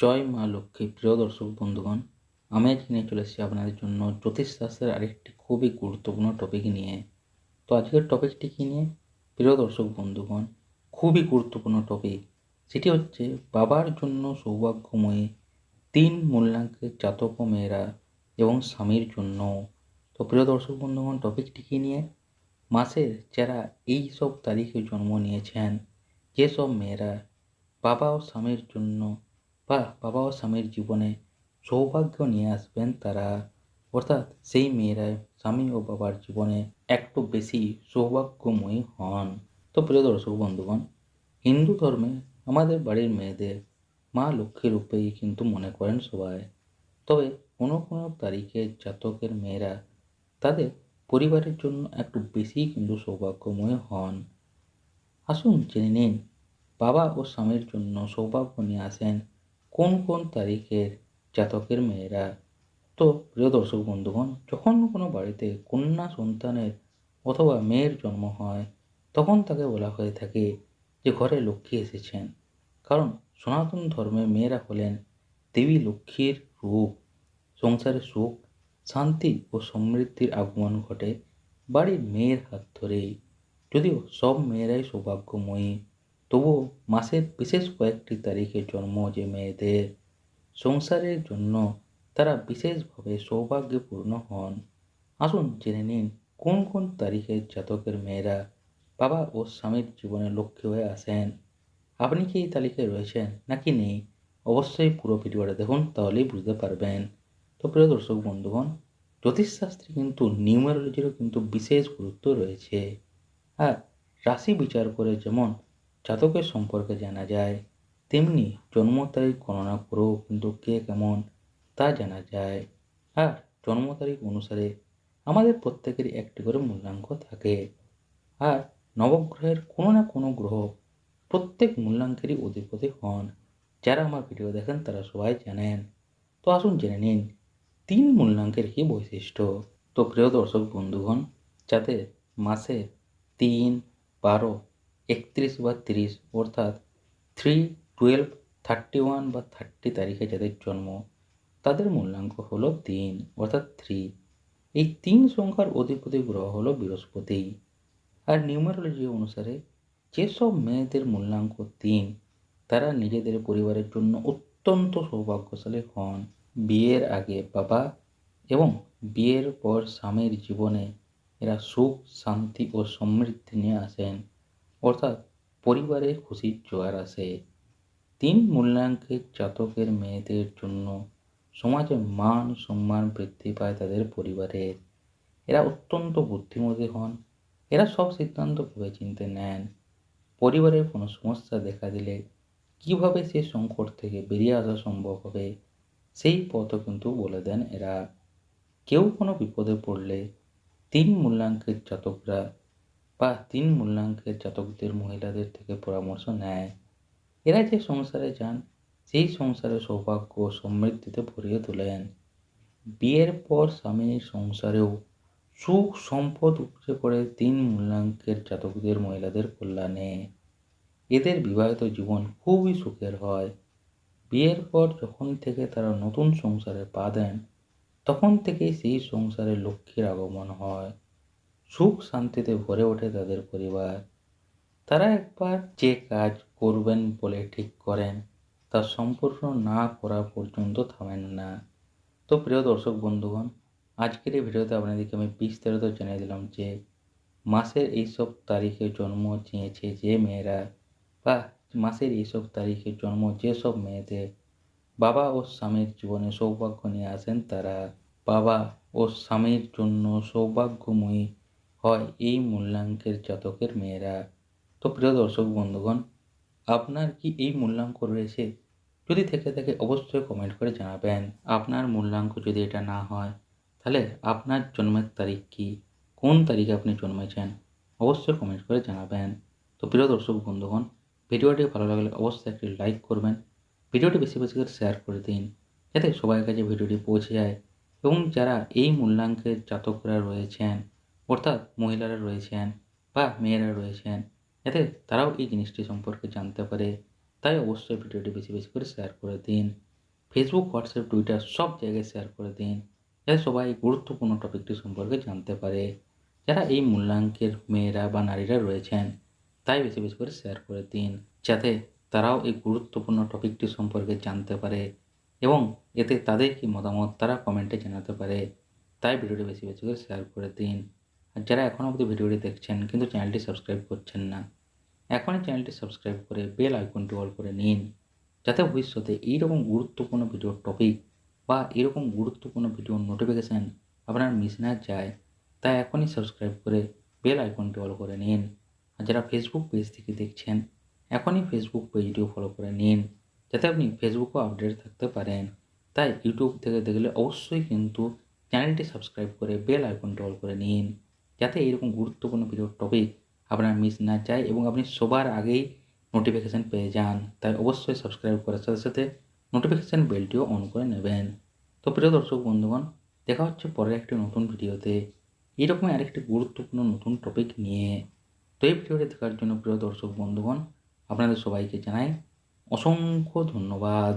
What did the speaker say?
জয় মা লক্ষ্মী। প্রিয় দর্শক, বন্ধুগণ, আমি আজ নিয়ে চলে এসেছি আপনাদের জন্য জ্যোতিষশাস্ত্রের আরেকটি খুবই গুরুত্বপূর্ণ টপিক নিয়ে। তো আজকের টপিকটি কী নিয়ে? প্রিয় দর্শক, বন্ধুগণ, খুবই গুরুত্বপূর্ণ টপিক সেটি হচ্ছে বাবার জন্য সৌভাগ্যময়ী তিন মূল্যাঙ্কের জাতক মেয়েরা এবং স্বামীর জন্য। তো প্রিয় দর্শক, বন্ধুগণ টপিকটি কী নিয়ে? মাসের যারা এই সব তারিখে জন্ম নিয়েছেন যেসব মেয়েরা বাবা ও স্বামীর জন্য বা বাবা ও স্বামীর জীবনে সৌভাগ্য নিয়ে আসবেন তারা। অর্থাৎ সেই মেয়েরা স্বামী ও বাবার জীবনে একটু বেশি সৌভাগ্যময়ী হন। তো প্রিয় দর্শক বন্ধুগণ, হিন্দু ধর্মে আমাদের বাড়ির মেয়েদের মা লক্ষ্মী রূপেই কিন্তু মনে করেন সবাই। তবে কোনো কোনো তারিখে জাতকের মেয়েরা তাদের পরিবারের জন্য একটু বেশি কিন্তু সৌভাগ্যময় হন। আসুন জেনে নিন, বাবা ও স্বামীর জন্য সৌভাগ্য নিয়ে আসেন কোন কোন তারিখের জাতকের মেয়েরা? তো প্রিয় দর্শক বন্ধুগণ, যখন কোনো বাড়িতে কন্যা সন্তানের অথবা মেয়ের জন্ম হয়, তখন তাকে বলা হয়ে থাকে যে ঘরে লক্ষ্মী এসেছেন। কারণ সনাতন ধর্মে মেয়েরা হলেন দেবী লক্ষ্মীর রূপ। সংসারে সুখ, শান্তি ও সমৃদ্ধির আগমন ঘটে বাড়ির মেয়ের হাত ধরেই। যদিও সব মেয়েরাই সৌভাগ্যময়ী তবুও মাসের বিশেষ কয়েকটি তারিখে জন্ম যে মেয়েদের সংসারের জন্য তারা বিশেষভাবে সৌভাগ্যপূর্ণ হন। আসুন জেনে নিন, কোন কোন তারিখের জাতকের মেয়েরা বাবা ও স্বামীর জীবনে লক্ষ্মী হয়ে আসেন? আপনি কি এই তালিকায় রয়েছেন নাকি নেই? অবশ্যই পুরো ভিডিওটা দেখুন, তাহলেই বুঝতে পারবেন। তো প্রিয় দর্শক বন্ধুগণ, জ্যোতিষশাস্ত্রে কিন্তু নিউমারোলজিরও কিন্তু বিশেষ গুরুত্ব রয়েছে। আর রাশি বিচার করে যেমন জাতকের সম্পর্কে জানা যায়, তেমনি জন্ম তারিখ গণনা করেও কিন্তু কে কেমন তা জানা যায়। আর জন্ম তারিখ অনুসারে আমাদের প্রত্যেকেরই একটি করে মূল্যাঙ্ক থাকে। আর নবগ্রহের কোনো না কোনো গ্রহ প্রত্যেক মূল্যাঙ্কেরই অধিপতি হন। যারা আমার ভিডিও দেখেন তারা সবাই জানেন। তো আসুন জেনে নিন, তিন মূল্যাঙ্কের কী বৈশিষ্ট্য? তো প্রিয় দর্শক বন্ধুগণ যাতে মাসে তিন, বারো একত্রিশ বা তিরিশ, অর্থাৎ থ্রি টুয়েলভ থার্টি ওয়ান বা থার্টি তারিখে যাদের জন্ম, তাদের মূল্যাঙ্ক হলো তিন, অর্থাৎ থ্রি এই তিন সংখ্যার অধিপতি গ্রহ হলো বৃহস্পতি। আর নিউমারোলজি অনুসারে যেসব মেয়েদের মূল্যাঙ্ক তিন, তারা নিজেদের পরিবারের জন্য অত্যন্ত সৌভাগ্যশালী হন। বিয়ের আগে বাবা এবং বিয়ের পর স্বামীর জীবনে এরা সুখ, শান্তি ও সমৃদ্ধি নিয়ে আসেন। অর্থাৎ পরিবারে খুশির জোয়ার আসে। তিন মূল্যাঙ্কের জাতকের মেয়েদের জন্য সমাজে মান, সম্মান বৃদ্ধি পায় তাদের পরিবারের। এরা অত্যন্ত বুদ্ধিমতী হন। এরা সব সিদ্ধান্ত ভেবে চিনতে নেন। পরিবারের কোনো সমস্যা দেখা দিলে কীভাবে সে সংকট থেকে বেরিয়ে আসা সম্ভব হবে, সেই পথও কিন্তু বলে দেন এরা। কেউ কোনো বিপদে পড়লে তিন মূল্যাঙ্কের জাতকরা বা তিন মূল্যাঙ্কের জাতকদের মহিলাদের থেকে পরামর্শ নেয়। এরা যে সংসারে যান, সেই সংসারে সৌভাগ্য ও সমৃদ্ধিতে ভরিয়ে তোলেন। বিয়ের পর স্বামীর সংসারেও সুখ সম্পদ উপচে পড়ে তিন মূল্যাঙ্কের জাতকদের মহিলাদের কল্যাণে। এদের বিবাহিত জীবন খুবই সুখের হয়। বিয়ের পর যখন থেকে তারা নতুন সংসারে পা দেন, তখন থেকেই সেই সংসারে লক্ষ্মীর আগমন হয়। সুখ শান্তিতে ভরে ওঠে তাদের পরিবার। তারা একবার যে কাজ করবেন বলে ঠিক করেন, তা সম্পূর্ণ না করা পর্যন্ত থামেন না। তো প্রিয় দর্শক বন্ধুগণ, আজকের এই ভিডিওতে আপনাদেরকে আমি বিস্তারিত জানিয়ে দিলাম যে, মাসের এইসব তারিখে জন্ম চেয়েছে যে মেয়েরা বা মাসের এইসব তারিখে জন্ম যেসব মেয়েদের বাবা ও স্বামীর জীবনে সৌভাগ্য নিয়ে আসেন তারা। বাবা ও স্বামীর জন্য সৌভাগ্যময়ী হয় এই মূল্যাঙ্কের জাতকের মেয়েরা। তো প্রিয় দর্শক বন্ধুগণ, আপনার কি এই মূল্যাঙ্ক রয়েছে? যদি থেকে থাকে অবশ্যই কমেন্ট করে জানাবেন। আপনার মূল্যাঙ্ক যদি এটা না হয়, তাহলে আপনার জন্মের তারিখ কি? কোন তারিখে আপনি জন্মেছেন? অবশ্যই কমেন্ট করে জানাবেন। তো প্রিয় দর্শক বন্ধুগণ, ভিডিওটি ভালো লাগলে অবশ্যই একটি লাইক করবেন। ভিডিওটি বেশি বেশি করে শেয়ার করে দিন, যাতে সবার কাছে ভিডিওটি পৌঁছে যায়। এবং যারা এই মূল্যাঙ্কের জাতকরা রয়েছেন অর্থাৎ মহিলারা রয়েছেন বা মেয়েরা রয়েছেন যাতে তারাও এই জিনিসটি সম্পর্কে জানতে পারে। তাই অবশ্যই ভিডিওটি বেশি বেশি করে শেয়ার করে দিন। ফেসবুক হোয়াটসঅ্যাপ টুইটার সব জায়গায় শেয়ার করে দিন। যাতে সবাই গুরুত্বপূর্ণ টপিকটি সম্পর্কে জানতে পারে। যারা এই মূল্যাঙ্কের মেয়েরা বা নারীরা রয়েছেন, তাই বেশি বেশি করে শেয়ার করে দিন। যাতে তারাও এই গুরুত্বপূর্ণ টপিকটি সম্পর্কে জানতে পারে এবং এতে তাদের কি মতামত তারা কমেন্টে জানাতে পারে। তাই ভিডিওটি বেশি বেশি করে শেয়ার করে দিন। আর যারা এখনও অবধি ভিডিওটি দেখছেন কিন্তু চ্যানেলটি সাবস্ক্রাইব করছেন না, এখনই চ্যানেলটি সাবস্ক্রাইব করে বেল আইকনটি অল করে নিন, যাতে ভবিষ্যতে এইরকম গুরুত্বপূর্ণ ভিডিওর টপিক বা এরকম গুরুত্বপূর্ণ ভিডিওর নোটিফিকেশান আপনার মিস না যায়, তাই এখনই সাবস্ক্রাইব করে বেল আইকনটি অল করে নিন। আর যারা ফেসবুক পেজ থেকে দেখছেন, এখনই ফেসবুক পেজটিও ফলো করে নিন, যাতে আপনি ফেসবুকও আপডেট থাকতে পারেন। তাই ইউটিউব থেকে দেখলে অবশ্যই কিন্তু চ্যানেলটি সাবস্ক্রাইব করে বেল আইকনটি অল করে নিন। যাতে এরকম গুরুত্বপূর্ণ ভিডিওর টপিক আপনার মিস না যায় এবং আপনি সবার আগেই নোটিফিকেশান পেয়ে যান। তাই অবশ্যই সাবস্ক্রাইব করার সাথে সাথে নোটিফিকেশান বেলটিও অন করে নেবেন। তো প্রিয় দর্শক বন্ধুগণ, দেখা হচ্ছে পরের একটি নতুন ভিডিওতে। এরকমই আরেকটি গুরুত্বপূর্ণ নতুন টপিক নিয়ে। তো এই ভিডিওটি দেখার জন্য প্রিয় দর্শক বন্ধুগণ, আপনাদের সবাইকে জানাই অসংখ্য ধন্যবাদ।